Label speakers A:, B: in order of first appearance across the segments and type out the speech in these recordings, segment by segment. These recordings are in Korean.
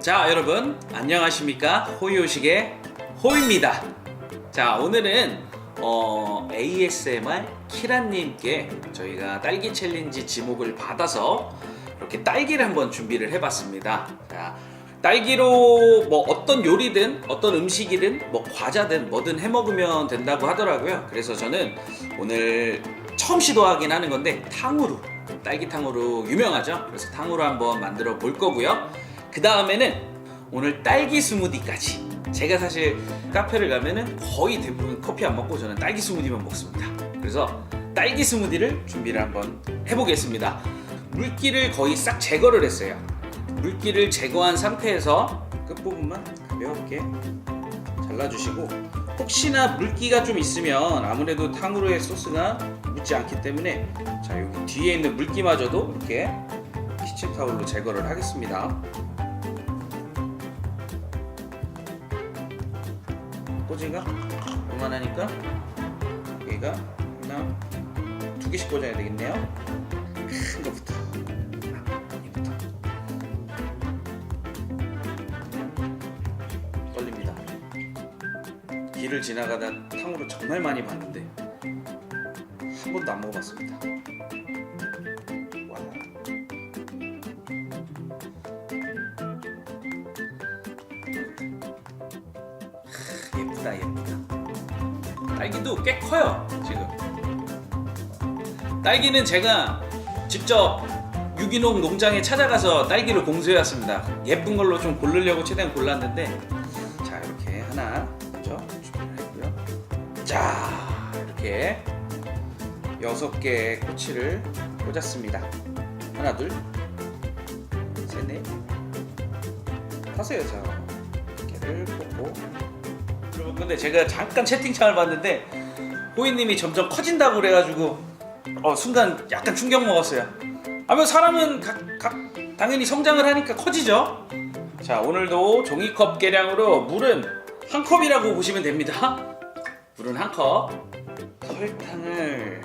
A: 자 여러분 안녕하십니까? 호요식의 호입니다. 자 오늘은 어, ASMR 키란님께 저희가 딸기 챌린지 지목을 받아서 이렇게 딸기를 한번 준비를 해봤습니다. 자 딸기로 뭐 어떤 요리든 어떤 음식이든 뭐 과자든 뭐든 해 먹으면 된다고 하더라고요. 그래서 저는 오늘 처음 시도하긴 하는 건데 탕후루. 딸기탕으로 유명하죠? 그래서 탕후루 한번 만들어 볼 거고요 그 다음에는 오늘 딸기 스무디까지. 제가 사실 카페를 가면은 거의 대부분 커피 안 먹고 저는 딸기 스무디만 먹습니다. 그래서 딸기 스무디를 준비를 한번 해보겠습니다. 물기를 거의 싹 제거를 했어요. 물기를 제거한 상태에서 끝부분만 가볍게 잘라주시고 혹시나 물기가 좀 있으면 아무래도 탕후루의 소스가 묻지 않기 때문에 자 여기 뒤에 있는 물기마저도 이렇게 키친타올로 제거를 하겠습니다. 꽂이가 요만하니까? 여기가 하나 두 개씩 꽂아야 되겠네요. 큰 거부터. 길을 지나가다 탕후루 정말 많이 봤는데 한 번도 안 먹어봤습니다 딸기도 꽤 커요 지금. 딸기는 제가 직접 유기농 농장에 찾아가서 딸기를 공수해 왔습니다. 예쁜 걸로 좀 고르려고 최대한 골랐는데 자 이렇게 하나 먼저 준비를 했고요. 자 이렇게 여섯 개의 꼬치를 꽂았습니다. 하나 둘셋넷 다섯 여섯 개를 꽂고 근데 제가 잠깐 채팅창을 봤는데 호이님이 점점 커진다고 그래가지고 어 순간 약간 충격 먹었어요. 아무 사람은 각, 각 당연히 성장을 하니까 커지죠. 자 오늘도 종이컵 계량으로 물은 한 컵이라고 보시면 됩니다. 물은 한 컵. 설탕을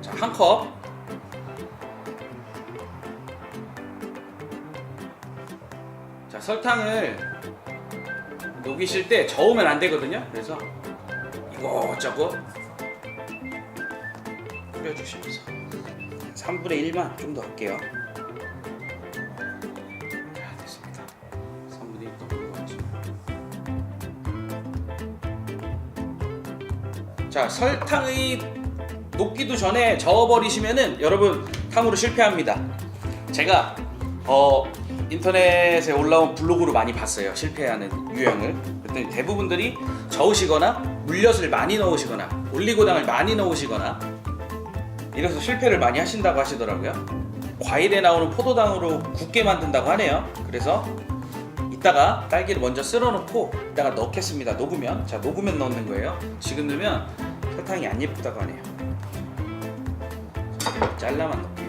A: 자 한 컵. 설탕을 녹이실 때 저으면 안 되거든요. 그래서 이것저것 뿌려주시면서 3분의 1만 좀 더 할게요. 자 됐습니다. 3분의 1 넣은 것 같죠. 자 설탕이 녹기도 전에 저어버리시면은 여러분 탕후루 실패합니다. 제가 어 인터넷에 올라온 블로그로 많이 봤어요. 실패하는 유형을. 그랬더니 대부분들이 저으시거나 물엿을 많이 넣으시거나 올리고당을 많이 넣으시거나 이래서 실패를 많이 하신다고 하시더라고요. 과일에 나오는 포도당으로 굳게 만든다고 하네요. 그래서 이따가 딸기를 먼저 쓸어 놓고 이따가 넣겠습니다. 녹으면. 자 녹으면 넣는 거예요. 지금 넣으면 설탕이 안 예쁘다고 하네요. 잘라만 넣을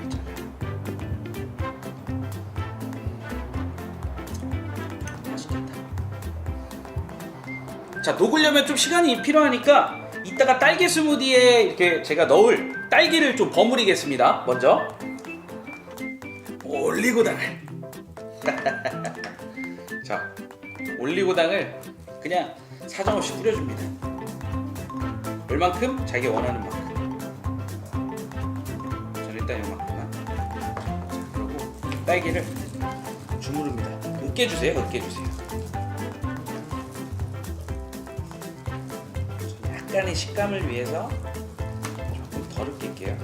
A: 자, 녹으려면 좀 시간이 필요하니까 이따가 딸기 스무디에 이렇게 제가 넣을 딸기를 좀 버무리겠습니다. 먼저 올리고당을 자, 올리고당을 그냥 사정없이 뿌려줍니다. 얼만큼 자기 원하는 만큼. 저는 일단 요만큼만. 자, 그리고 딸기를 주무릅니다. 으깨주세요, 으깨주세요. 약간의 식감을 위해서 조금 덜 으깰게요.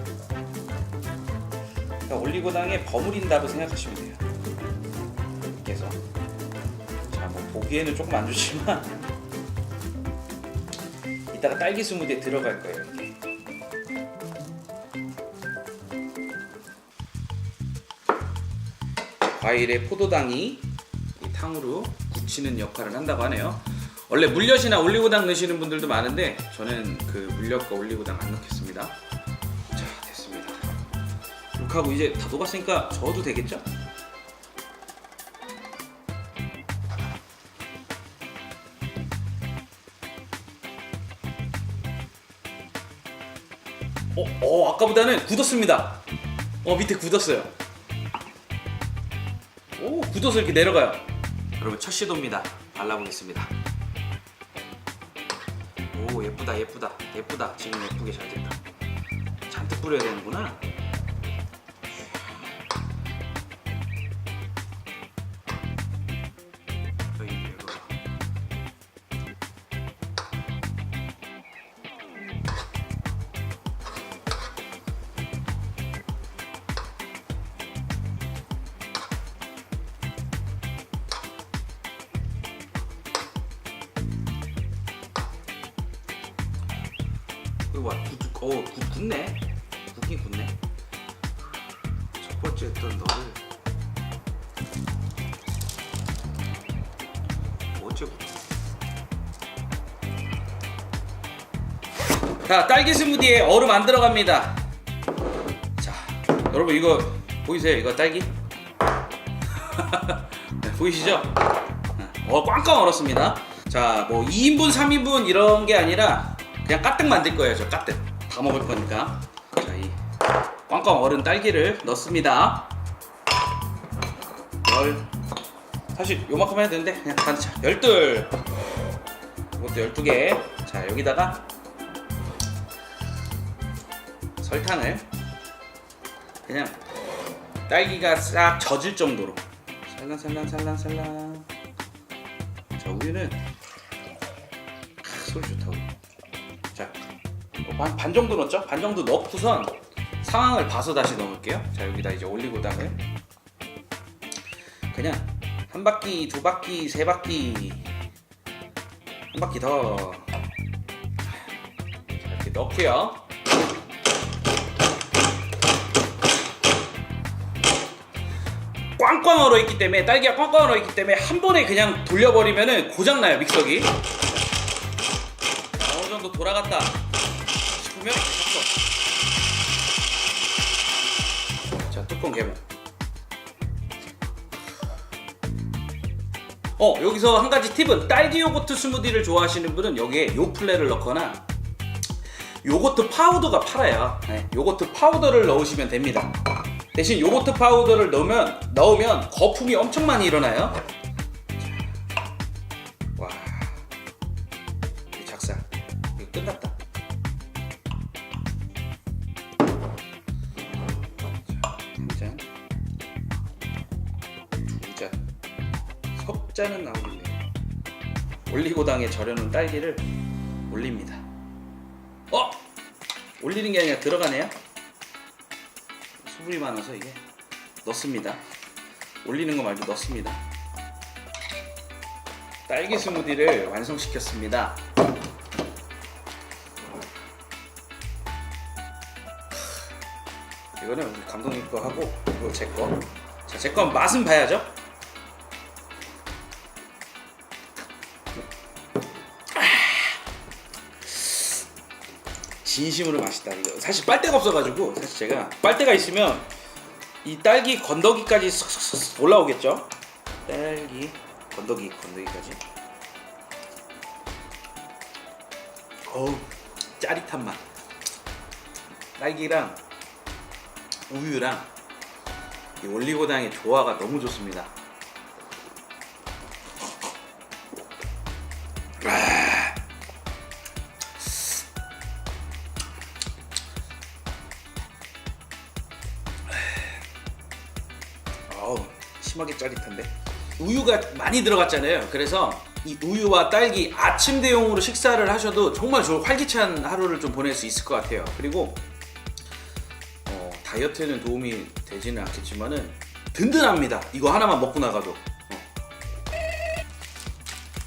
A: 그러니까 올리고당에 버무린다고 생각하시면 돼요. 으깨서. 자, 뭐 보기에는 조금 안 좋지만 이따가 딸기 스무디에 들어갈 거예요. 이게. 과일의 포도당이 이 탕후루 굳히는 역할을 한다고 하네요. 원래 물엿이나 올리고당 넣으시는 분들도 많은데 저는 그 물엿과 올리고당 안 넣겠습니다. 자 됐습니다. 이렇게 하고 이제 다 녹았으니까 저어도 되겠죠? 어 어, 어 아까보다는 굳었습니다. 어 밑에 굳었어요. 오 굳어서 이렇게 내려가요. 여러분 첫 시도입니다. 발라보겠습니다. 오 예쁘다 예쁘다 예쁘다 지금 예쁘게 잘 됐다. 잔뜩 뿌려야 되는구나. 이거 봐, 굳, 어, 굳, 굳네. 굳긴 굳네. 첫 번째 했던 너를 어째 굳? 자, 딸기 스무디에 얼음 안 들어갑니다. 자, 여러분 이거 보이세요? 이거 딸기? 네, 보이시죠? 어, 꽝꽝 얼었습니다. 자, 뭐 2인분, 3인분 이런 게 아니라 그냥 까뜩 만들 거예요. 저 까뜩. 다 먹을 거니까. 자, 이 꽝꽝 얼은 딸기를 넣습니다. 열. 사실 요만큼 해야 되는데 그냥 단 자, 열둘. 이것도 12개. 자, 여기다가 설탕을 그냥 딸기가 싹 젖을 정도로 살랑살랑살랑살랑 자 우유는 크, 소리 좋다 우유 반, 반 정도 넣었죠? 반 정도 넣고선 상황을 봐서 다시 넣을게요 자 여기다 이제 올리고당을 그냥 한 바퀴 두 바퀴 세 바퀴 한 바퀴 더 자, 이렇게 넣고요 꽝꽝 얼어 있기 때문에 딸기가 꽝꽝 얼어 있기 때문에 한 번에 그냥 돌려버리면은 고장 나요 믹서기. 자, 어느 정도 돌아갔다 싶으면 섞어. 자 뚜껑 개봉. 어 여기서 한 가지 팁은 딸기 요거트 스무디를 좋아하시는 분은 여기에 요플레를 넣거나 요거트 파우더가 팔아요. 네, 요거트 파우더를 넣으시면 됩니다. 대신 요거트 파우더를 넣으면 넣으면 거품이 엄청 많이 일어나요. 와, 이 작살 이거 끝났다. 석 잔은 나오겠네요. 올리고당에 절여놓은 딸기를 올립니다. 어? 올리는 게 아니라 들어가네요. 수분이 많아서 이게 넣습니다. 올리는 거 말고 넣습니다. 딸기 스무디를 완성시켰습니다. 이거는 감독님 거 하고 이거 제 거. 자, 제 건 맛은 봐야죠. 진심으로 맛있다. 이거 사실 빨대가 없어가지고 사실 제가 빨대가 있으면 이 딸기 건더기까지 쏙쏙쏙 올라오겠죠. 딸기 건더기 건더기까지. 어우 짜릿한 맛. 딸기랑 우유랑 이 올리고당의 조화가 너무 좋습니다. 심하게 짜릿한데. 우유가 많이 들어갔잖아요. 그래서 이 우유와 딸기 아침 대용으로 식사를 하셔도 정말 좋은 활기찬 하루를 좀 보낼 수 있을 것 같아요. 그리고 어, 다이어트에는 도움이 되지는 않겠지만은 든든합니다. 이거 하나만 먹고 나가도. 어.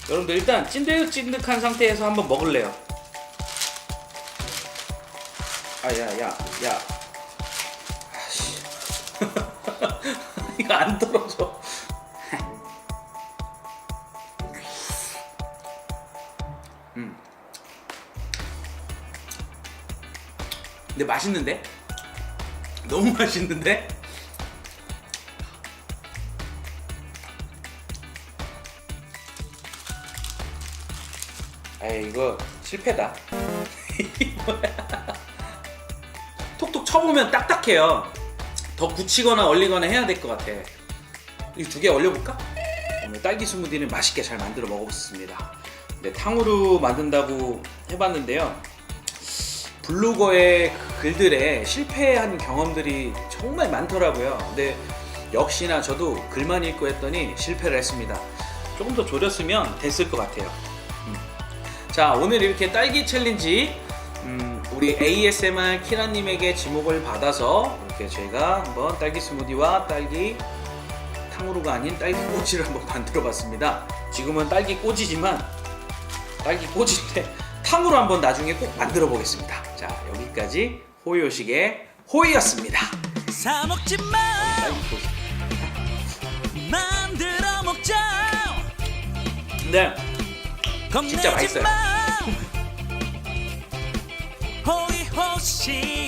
A: 여러분들 일단 찐득찐득한 상태에서 한번 먹을래요? 아야야야 이거 안 떨어져. 음. 근데 맛있는데? 너무 맛있는데? 에이 이거 실패다. 쳐보면 딱딱해요. 더 굳히거나 얼리거나 해야 될 것 같아. 이 두 개 얼려볼까? 오늘 딸기 스무디는 맛있게 잘 만들어 먹어봤습니다. 네, 탕후루 만든다고 해봤는데요. 블로거의 글들에 실패한 경험들이 정말 많더라고요. 근데 역시나 저도 글만 읽고 했더니 실패를 했습니다. 조금 더 졸였으면 됐을 것 같아요. 음. 자, 오늘 이렇게 딸기 챌린지 음, 우리 ASMR 키라님에게 지목을 받아서 이렇게 저희가 한번 딸기 스무디와 딸기 탕후루가 아닌 딸기 꼬지를 한번 만들어 봤습니다. 지금은 딸기 꼬지지만 딸기 꼬지인데 탕후루 한번 나중에 꼭 만들어 보겠습니다. 자, 여기까지 호요식의 호이였습니다.
B: 사 먹지 마
A: 딸기 꼬지.
B: 만들어 먹자
A: 네, 진짜 맛있어요.
B: 마 호이호식